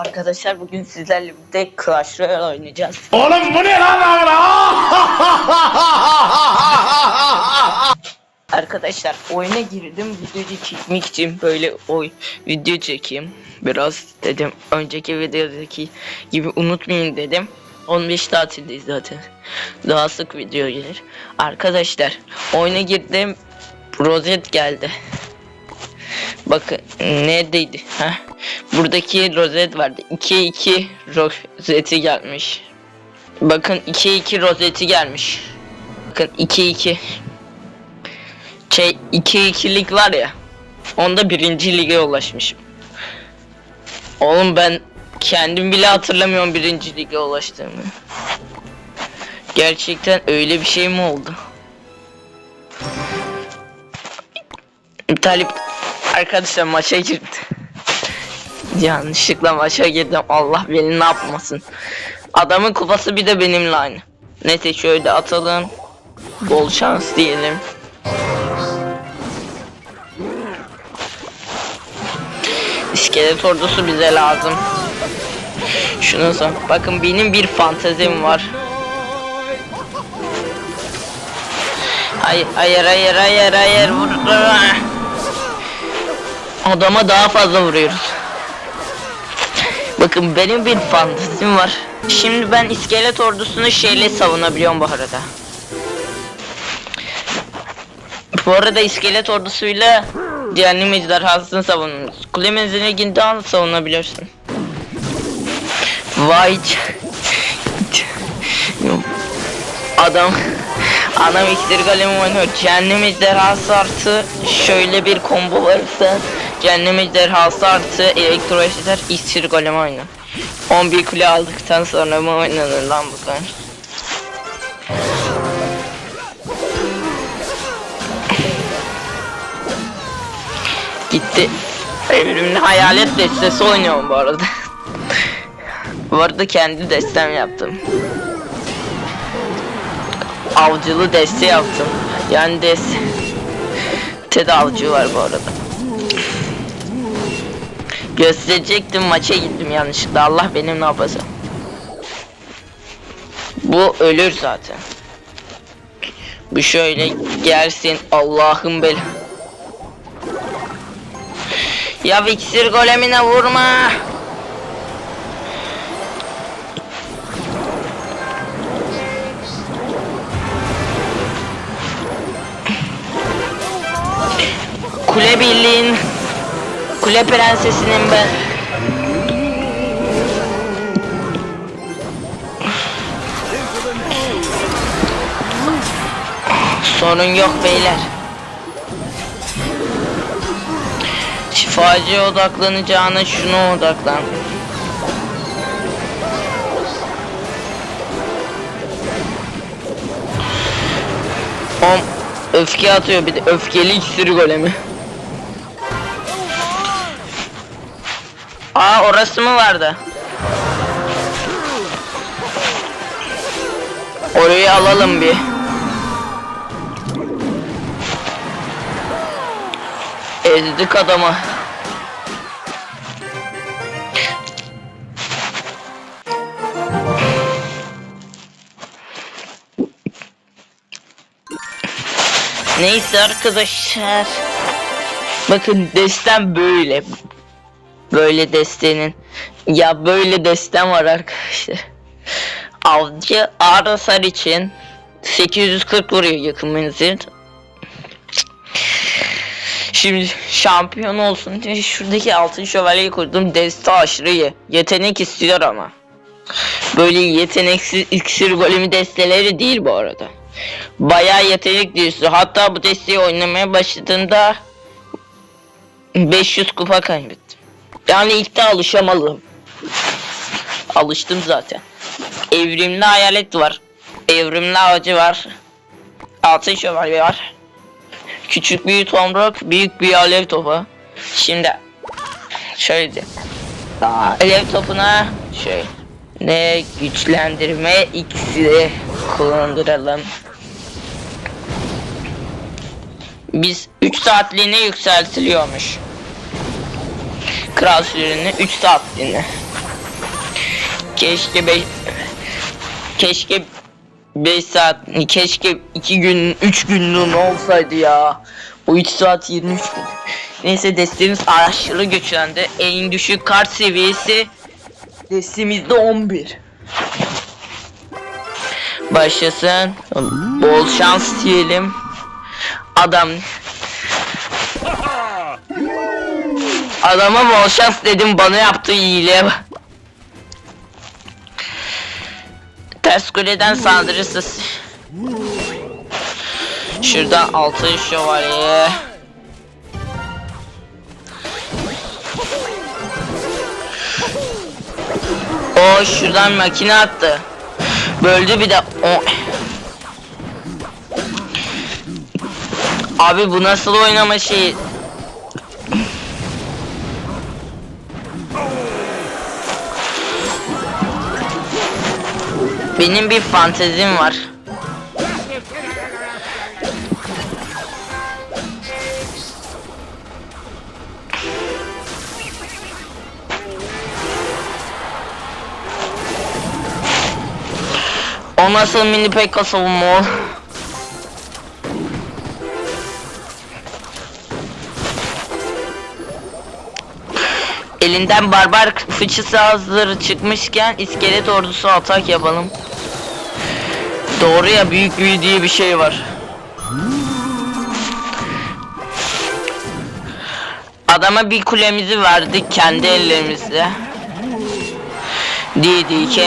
Arkadaşlar bugün sizlerle birlikte Clash Royale oynayacağız. Oğlum bu ne lan lan? Arkadaşlar oyuna girdim video çekmek için böyle oy video çekeyim. Biraz dedim önceki videodaki gibi unutmayayım dedim. 15 tatildeyiz zaten. Daha sık video gelir. Arkadaşlar oyuna girdim. Rozet geldi. Bakın neredeydi? Heh. Buradaki rozet vardı. 2 2 rozeti gelmiş. Bakın 2 2 rozeti gelmiş. Bakın 2 2 şey 2-2'lik var ya. Onda birinci lige ulaşmışım. Oğlum ben kendim bile hatırlamıyorum birinci lige ulaştığımı. Gerçekten öyle bir şey mi oldu? Talip arkadaşlar maça girdi. Yanlışlıkla maça girdim. Allah beni ne yapmasın. Adamın kupası bir de benimle aynı. Neyse şöyle atalım. Bol şans diyelim. İskelet ordusu bize lazım. Şunu sor. Bakın benim bir fantezim var. Hayır hayır hayır hayır hayır vur. Adama daha fazla vuruyoruz. Bakın benim bir fantezim var. Şimdi ben iskelet ordusunu şeyle savunabiliyorum bu arada. Bu arada iskelet ordusuyla cehennem ejderhasını savunuyoruz. Kule menziline savunabiliyorsun. Vay Adam Adam iksir golemi oynuyor. Cehennem ejderhası artı şöyle bir combo varsa Cehennem ejderhası artı elektro ejder iksir golemi oynuyor. 11 kule aldıktan sonra mı oynanır lan bu kadar? Gitti. Evrimli hayalet destesi oynuyorum bu arada. bu arada kendi destem yaptım. Avcılı deste yaptım. Yani des Ted avcı var bu arada. Gösterecektim maça gittim yanlışlıkla. Allah benim ne yapasın. Bu ölür zaten. Bu şöyle gelsin Allah'ım bel. Ya iksir golemine vurma. Kule birliğin Kule prensesinin ben. Sorun yok beyler. Şifacıya odaklanacağına şuna odaklan. Om öfke atıyor bir de öfkeli iksir golemi Aa orası mı vardı? Orayı alalım bir. Ezdik adamı. Neyse arkadaşlar. Bakın destem böyle. Böyle destenin. Ya böyle destem var arkadaşlar. Avcı Arasar için 840 vuruyor yakın menzil. Şimdi şampiyon olsun diye şuradaki altın şövalyeyi kurdum. Deste aşırı iyi. Yetenek istiyor ama. Böyle yeteneksiz iksir golemi desteleri değil bu arada. Bayağı yetenek diyorsun. Hatta bu desteği oynamaya başladığında 500 kupa kaybettim. Yani ilk de alışamadım. Alıştım zaten. Evrimli hayalet var. Evrimli avcı var. Altın şövalye var. Küçük bir tomruk, büyük bir alev topu. Şimdi şöyle Daha alev topuna şöyle ne güçlendirme iksiri kullandıralım. Biz 3 saatliğine yükseltiliyormuş. Kral sürünü 3 saatliğine. Keşke be keşke 5 saat keşke 2 gün 3 günlüğün olsaydı ya. Bu 3 saat 23 gün. Neyse destemiz aşırı güçlendi. En düşük kart seviyesi destemizde 11. Başlasın. Bol şans diyelim. Adam Adama bol şans dedim bana yaptığı iyiliğe bak. Ters kuleden saldırısı. Şuradan altın şövalye. O şuradan makine attı. Böldü bir de o. Abi bu nasıl oynama şeyi? Benim bir fantezim var. O nasıl mini pekka savunma o? Elinden barbar fıçısı hazır çıkmışken iskelet ordusu atak yapalım. Doğru ya büyük büyü diye bir şey var. Adama bir kulemizi verdik kendi ellerimizle. DDK.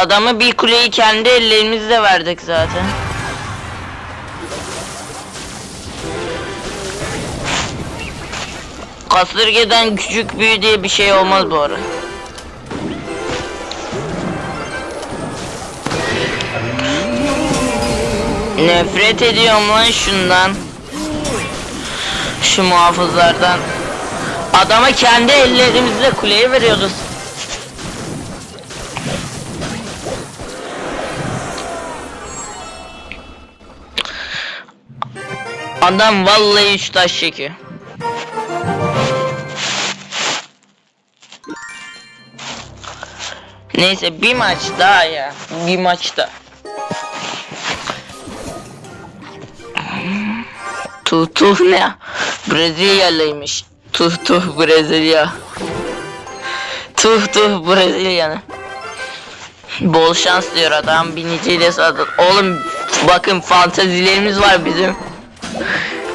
Adamı bir kuleyi kendi ellerimizle verdik zaten. Kasırgeden küçük büyü diye bir şey olmaz bu ara. Nefret ediyorum lan şundan. Şu muhafızlardan. Adama kendi ellerimizle kuleyi veriyoruz. Adam vallahi üç taş çekiyor. Neyse bir maç daha ya. Bir maç daha. Tuh tuh ne? Brezilyalıymış. Tuh tuh Brezilya. Tuh tuh Brezilya'nı. Bol şans diyor adam biniciyle sadır. Oğlum bakın fantazilerimiz var bizim.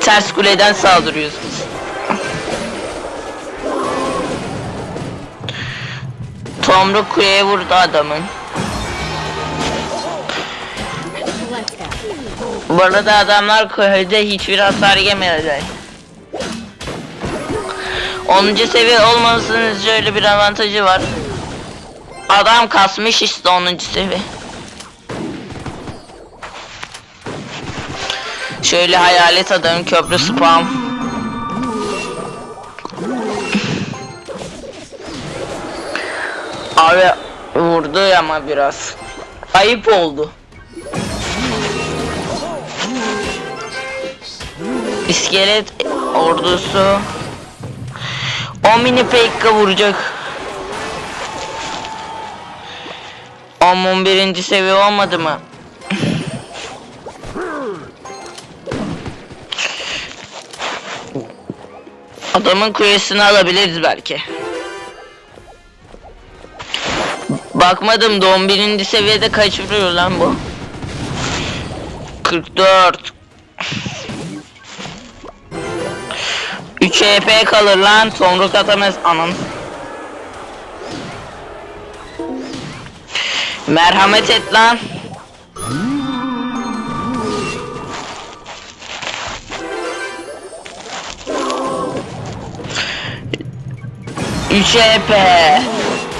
Ters kuleden saldırıyoruz biz. Tomruk kuleye vurdu adamın. Bu arada adamlar kulede hiçbir hasar yemediler. 10. seviye olmamasının şöyle bir avantajı var. Adam kasmış işte 10. seviye. Şöyle hayalet adam köprü spam. Abi vurdu ama biraz. Ayıp oldu. İskelet ordusu. O mini pekka vuracak. 11. seviye olmadı mı? Adamın kulesini alabiliriz belki. Bakmadım da 11. seviyede kaç vuruyor lan bu? 44 3 EP kalır lan tomruk atamaz anam. Merhamet et lan. Üç EP.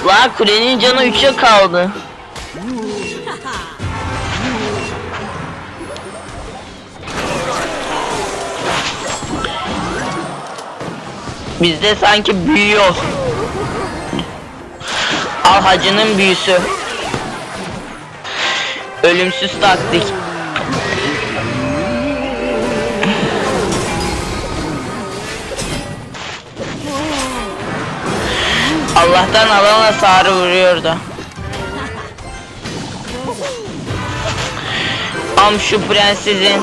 Lan kulenin canı 3'e kaldı. Bizde sanki büyüyor. Al hacının büyüsü. Ölümsüz taktik. Allah'tan alan hasarı vuruyordu. Am şu prensesin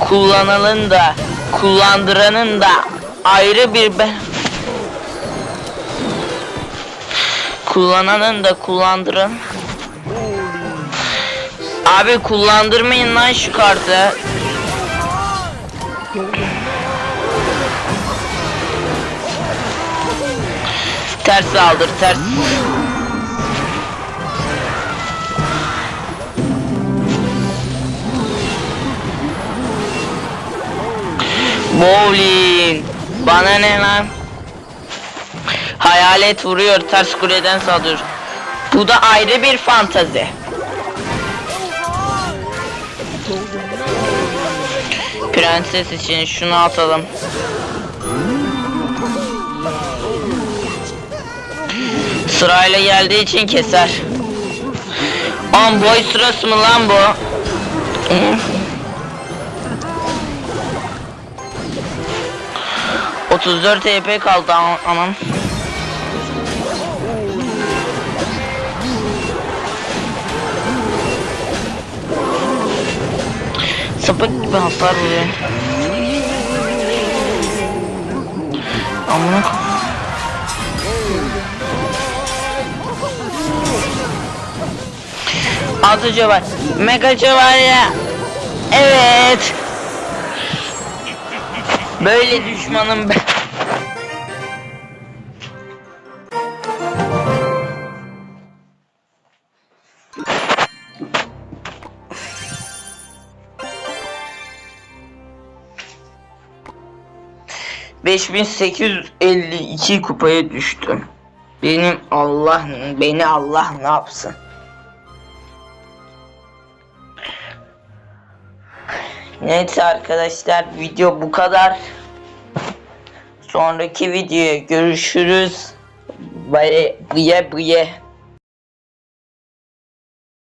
kullananın da kullandıranın da ayrı bir ben kullananın da kullandıran Abi kullandırmayın lan şu kartı. Ters saldır ters. Bowling. Bana ne lan? Hayalet vuruyor ters kuleden saldırıyor. Bu da ayrı bir fantazi. Prenses için şunu atalım. Sırayla geldiği için keser. On boy sırası mı lan bu? Hı? 34 TP kaldı an- anam. Sapık gibi hasar vuruyor. Amına Altı cömert. Mega cömert ya. Evet. Böyle düşmanım ben. ...5852 kupaya düştüm. Benim Allah... ...beni Allah ne yapsın? Neyse arkadaşlar video bu kadar. Sonraki videoya görüşürüz. Bye bye bye.